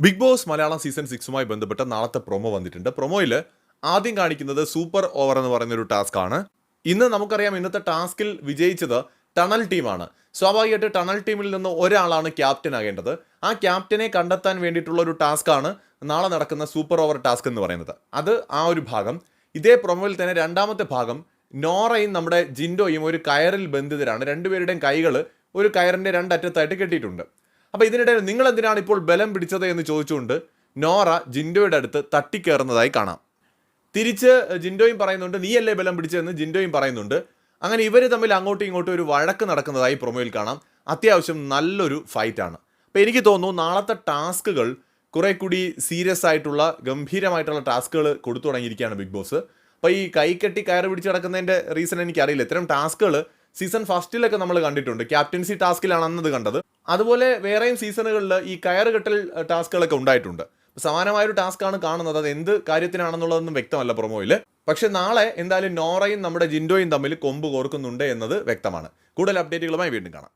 Big Boss Malayalam season സിക്സുമായി ബന്ധപ്പെട്ട നാളത്തെ പ്രൊമോ വന്നിട്ടുണ്ട്. പ്രൊമോയിൽ ആദ്യം കാണിക്കുന്നത് സൂപ്പർ ഓവർ എന്ന് പറയുന്ന ഒരു ടാസ്ക് ആണ്. ഇന്ന് നമുക്കറിയാം ഇന്നത്തെ ടാസ്കിൽ വിജയിച്ചത് ടണൽ ടീമാണ്. സ്വാഭാവികമായിട്ട് ടണൽ ടീമിൽ നിന്ന് ഒരാളാണ് ക്യാപ്റ്റൻ ആകേണ്ടത്. ആ ക്യാപ്റ്റനെ കണ്ടെത്താൻ വേണ്ടിയിട്ടുള്ള ഒരു ടാസ്ക് ആണ് നാളെ നടക്കുന്ന സൂപ്പർ ഓവർ ടാസ്ക് എന്ന് പറയുന്നത്. അത് ആ ഒരു ഭാഗം. ഇതേ പ്രൊമോയിൽ തന്നെ രണ്ടാമത്തെ ഭാഗം. നോറയും നമ്മുടെ ജിൻഡോയും ഒരു കയറിൽ ബന്ധിതരാണ്. രണ്ടുപേരുടെയും കൈകൾ ഒരു കയറിന്റെ രണ്ടറ്റത്തായിട്ട് കെട്ടിയിട്ടുണ്ട്. അപ്പോൾ ഇതിനിടയിൽ നിങ്ങൾ എന്തിനാണ് ഇപ്പോൾ ബലം പിടിച്ചത് എന്ന് ചോദിച്ചുകൊണ്ട് നോറ ജിൻഡോയുടെ അടുത്ത് തട്ടിക്കയറുന്നതായി കാണാം. തിരിച്ച് ജിൻഡോയും പറയുന്നുണ്ട് നീയല്ലേ ബലം പിടിച്ചതെന്ന്? ജിൻഡോയും പറയുന്നുണ്ട് അങ്ങനെ ഇവർ തമ്മിൽ അങ്ങോട്ടും ഇങ്ങോട്ടും ഒരു വഴക്ക് നടക്കുന്നതായി പ്രൊമോയിൽ കാണാം. അത്യാവശ്യം നല്ലൊരു ഫൈറ്റാണ്. അപ്പോൾ എനിക്ക് തോന്നുന്നു നാളത്തെ ടാസ്കുകൾ കുറെ കൂടി സീരിയസ് ആയിട്ടുള്ള ഗംഭീരമായിട്ടുള്ള ടാസ്കുകൾ കൊടുത്തു തുടങ്ങിയിരിക്കുകയാണ് ബിഗ് ബോസ്. അപ്പോൾ ഈ കൈ കെട്ടി കയറ് പിടിച്ച് കിടക്കുന്നതിന്റെ റീസൺ എനിക്കറിയില്ല. ഇത്തരം ടാസ്കുകൾ സീസൺ ഫസ്റ്റിലൊക്കെ നമ്മൾ കണ്ടിട്ടുണ്ട്. ക്യാപ്റ്റൻസി ടാസ്കിലാണ് അന്നത് കണ്ടത്. അതുപോലെ വേറെയും സീസണുകളിൽ ഈ കയർ കെട്ടൽ ടാസ്കുകളൊക്കെ ഉണ്ടായിട്ടുണ്ട്. സമാനമായൊരു ടാസ്ക്കാണ് കാണുന്നത്. അത് എന്ത് കാര്യത്തിനാണെന്നുള്ളതൊന്നും വ്യക്തമല്ല പ്രൊമോയിൽ. പക്ഷെ നാളെ എന്തായാലും നോറയും നമ്മുടെ ജിൻഡോയും തമ്മിൽ കൊമ്പ് കോർക്കുന്നുണ്ട് എന്നത് വ്യക്തമാണ്. കൂടുതൽ അപ്ഡേറ്റുകളുമായി വീണ്ടും കാണാം.